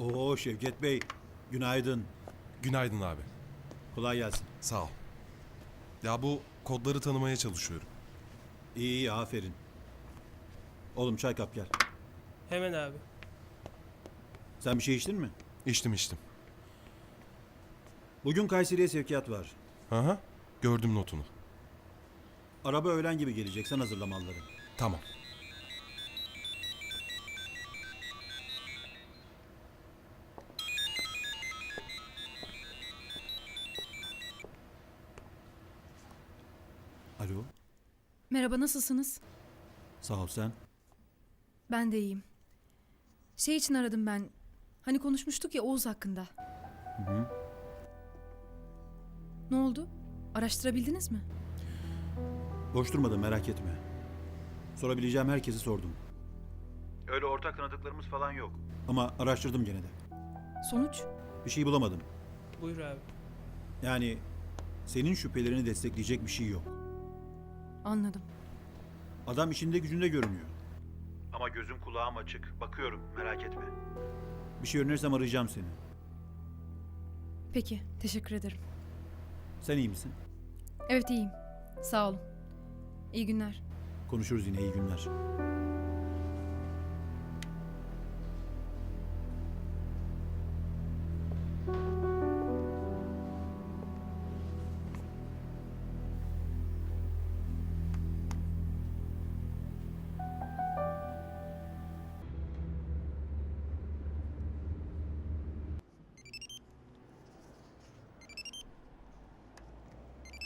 Oo Şevket Bey, günaydın. Günaydın abi. Kolay gelsin. Sağ ol. Ya bu kodları tanımaya çalışıyorum. İyi iyi, aferin. Oğlum çay kap gel. Hemen abi. Sen bir şey içtin mi? İçtim içtim. Bugün Kayseri'ye sevkiyat var. Aha. Gördüm notunu. Araba öğlen gibi gelecek, sen hazırla malları. Tamam. Alo, Merhaba nasılsınız? sağ ol sen. Ben de iyiyim. Şey için aradım ben. Hani konuşmuştuk ya Oğuz hakkında. hı. Ne oldu? Araştırabildiniz mi? Boş durmadım, merak etme. Sorabileceğim herkesi sordum. Öyle ortak tanıdıklarımız falan yok. Ama araştırdım gene de. Sonuç? Bir şey bulamadım. Buyur abi. Yani senin şüphelerini destekleyecek bir şey yok. Anladım. Adam işinde gücünde görünüyor. Ama gözüm kulağım açık. Bakıyorum merak etme. Bir şey öğrenirsem arayacağım seni. Peki, teşekkür ederim. Sen iyi misin? Evet iyiyim. Sağ olun. İyi günler. Konuşuruz yine iyi günler.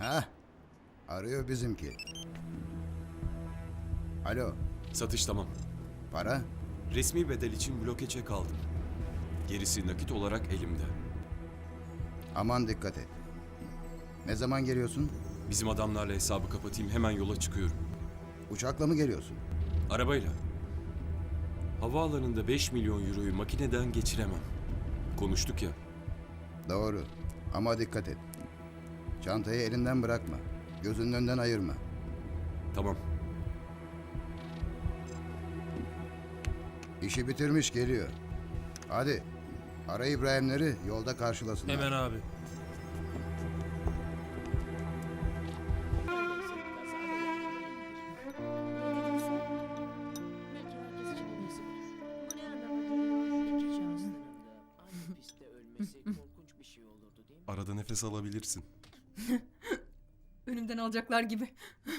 Ha? Arıyor bizimki. Alo, Satış tamam. para? Resmi bedel için bloke çek aldım. Gerisi nakit olarak elimde. Aman dikkat et. Ne zaman geliyorsun? Bizim adamlarla hesabı kapatayım hemen yola çıkıyorum. Uçakla mı geliyorsun? Arabayla. Havaalanında 5 milyon euroyu makineden geçiremem. Konuştuk ya. Doğru. Ama dikkat et. Çantayı elinden bırakma. Gözünün önünden ayırma. Tamam. İşi bitirmiş geliyor. Hadi. Ara İbrahimleri yolda karşılasınlar. Hemen abi. Bu ne anlama alacaklar gibi.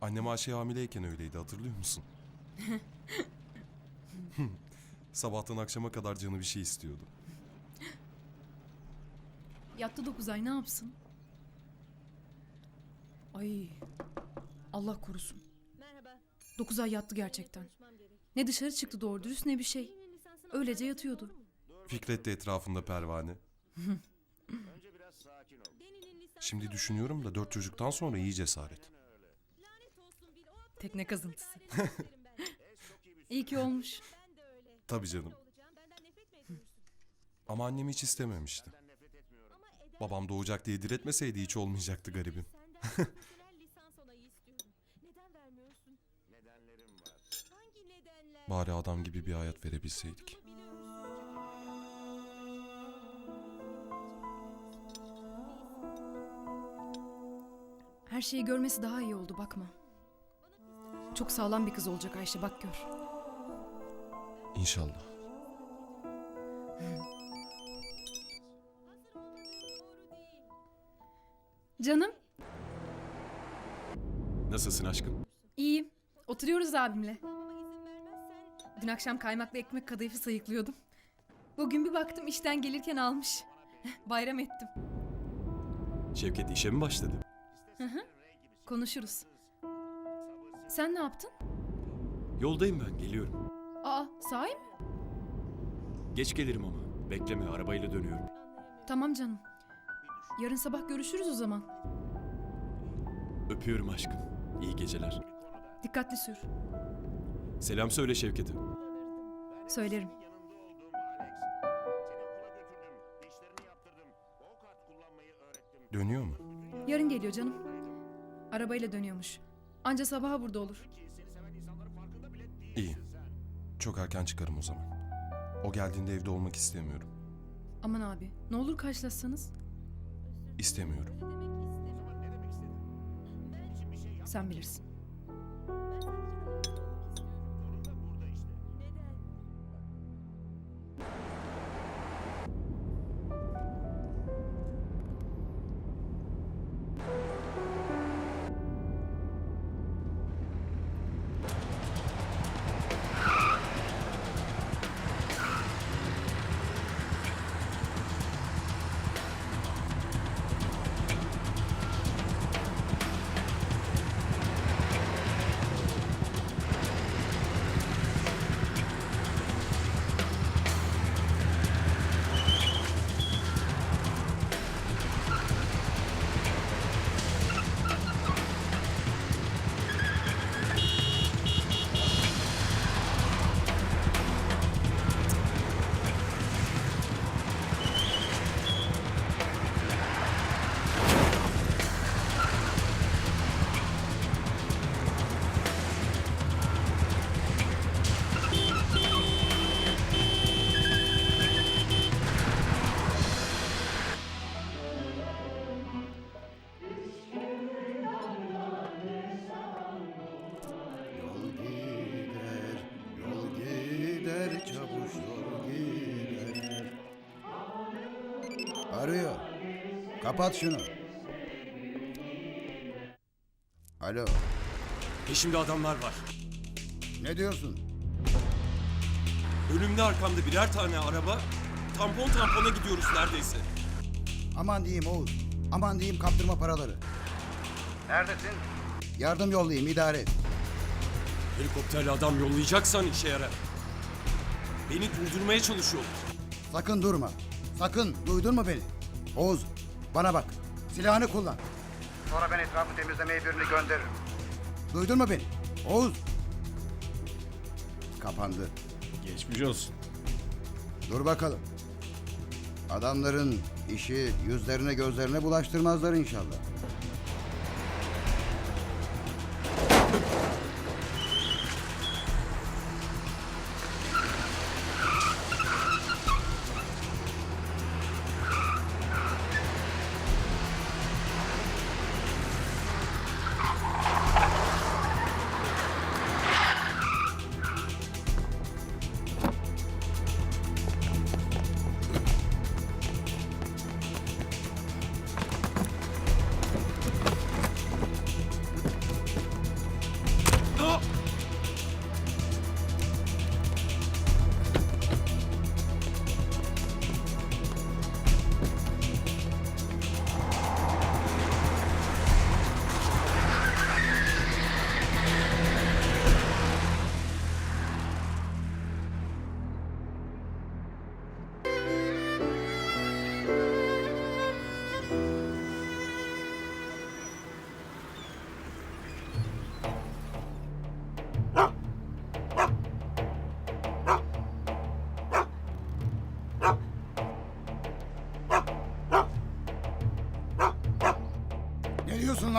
Annem Ayşe hamileyken öyleydi hatırlıyor musun? Sabahtan akşama kadar canı bir şey istiyordu. Yattı dokuz ay ne yapsın? Ay. Allah korusun. Merhaba. Dokuz ay yattı gerçekten. Ne dışarı çıktı doğru dürüst ne bir şey. Öylece yatıyordu. Fikret de etrafında pervane. Şimdi düşünüyorum da dört çocuktan sonra iyi cesaret. Tekne kazıntısı. İyi ki olmuş. Tabii canım. Ama annem hiç istememişti. Babam doğacak diye diretmeseydi hiç olmayacaktı garibim. Senden profesyonel lisans onayı istiyorum. Neden vermiyorsun? Nedenlerim var. Hangi nedenler? Bari adam gibi bir hayat verebilseydik. Her şeyi görmesi daha iyi oldu bakma. Çok sağlam bir kız olacak Ayşe bak gör. İnşallah. Canım Nasılsın aşkım? iyiyim. Oturuyoruz abimle. Dün akşam kaymaklı ekmek kadayıfı sayıklıyordum. Bugün bir baktım işten gelirken almış. Bayram ettim. Şevket işe mi başladı? Konuşuruz. Sen ne yaptın? Yoldayım ben geliyorum. Aa sahi mi? Geç gelirim ama. Bekleme arabayla dönüyorum. Tamam canım. Yarın sabah görüşürüz o zaman. Öpüyorum aşkım. İyi geceler. Dikkatli sür. Selam söyle Şevket'e. Söylerim. Dönüyor mu? Yarın geliyor canım. Arabayla dönüyormuş. Anca sabaha burada olur. İyi. Çok erken çıkarım o zaman. O geldiğinde evde olmak istemiyorum. Aman abi ne olur karşılaşsanız. İstemiyorum. Sen bilirsin. Kapat şunu. Alo, Peşimde adamlar var. ne diyorsun? Önümde arkamda birer tane araba. Tampon tampona gidiyoruz neredeyse. Aman diyeyim Oğuz, aman diyeyim kaptırma paraları. Neredesin? Yardım yollayayım, idare et. Helikopterle adam yollayacaksan işe yarar. Beni durdurmaya çalışıyorlar. Sakın durma. Sakın, duydun mu beni? Oğuz, bana bak. Silahını kullan. Sonra ben etrafı temizlemeye birini gönderirim. Duydun mu beni? Oğuz. Kapandı. Geçmiş olsun. Dur bakalım. Adamların işi yüzlerine gözlerine bulaştırmazlar inşallah.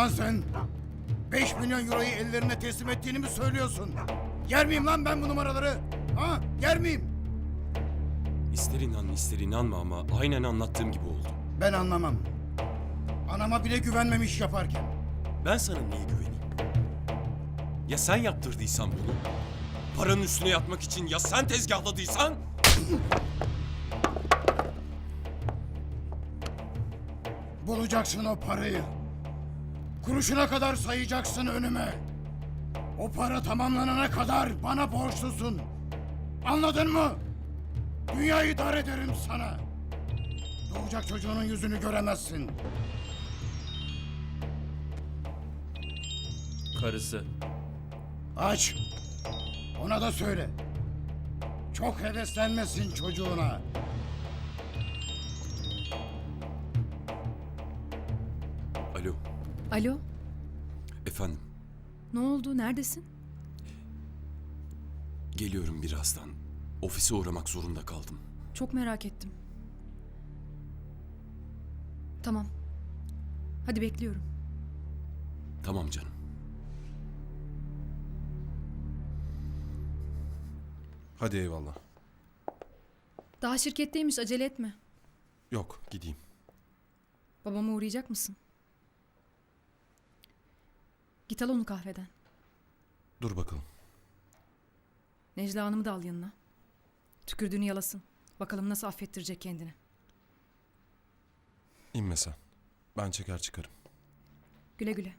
Lan sen? 5 milyon euroyu ellerine teslim ettiğini mi söylüyorsun? Yer miyim lan ben bu numaraları? Ha? Yer miyim? İster inan ister inanma ama aynen anlattığım gibi oldu. Ben anlamam. Anama bile güvenmemiş yaparken. Ben sana niye güveneyim? Ya sen yaptırdıysan bunu? Paranın üstüne yatmak için ya sen tezgahladıysan? Bulacaksın o parayı. Kuruşuna kadar sayacaksın önüme. O para tamamlanana kadar bana borçlusun. Anladın mı? Dünyayı dar ederim sana. Doğacak çocuğunun yüzünü göremezsin. Karısı. Aç. Ona da söyle. Çok heveslenmesin çocuğuna. Alo efendim. ne oldu neredesin? Geliyorum birazdan. Ofise uğramak zorunda kaldım. Çok merak ettim. Tamam. Hadi bekliyorum. Tamam canım. Hadi eyvallah. Daha şirketteymiş acele etme. Yok gideyim. Babama uğrayacak mısın? Git al onu kahveden. Dur bakalım. Necla Hanım'ı da al yanına. Tükürdüğünü yalasın. Bakalım nasıl affettirecek kendini. İnme sen. Ben çeker çıkarım. Güle güle.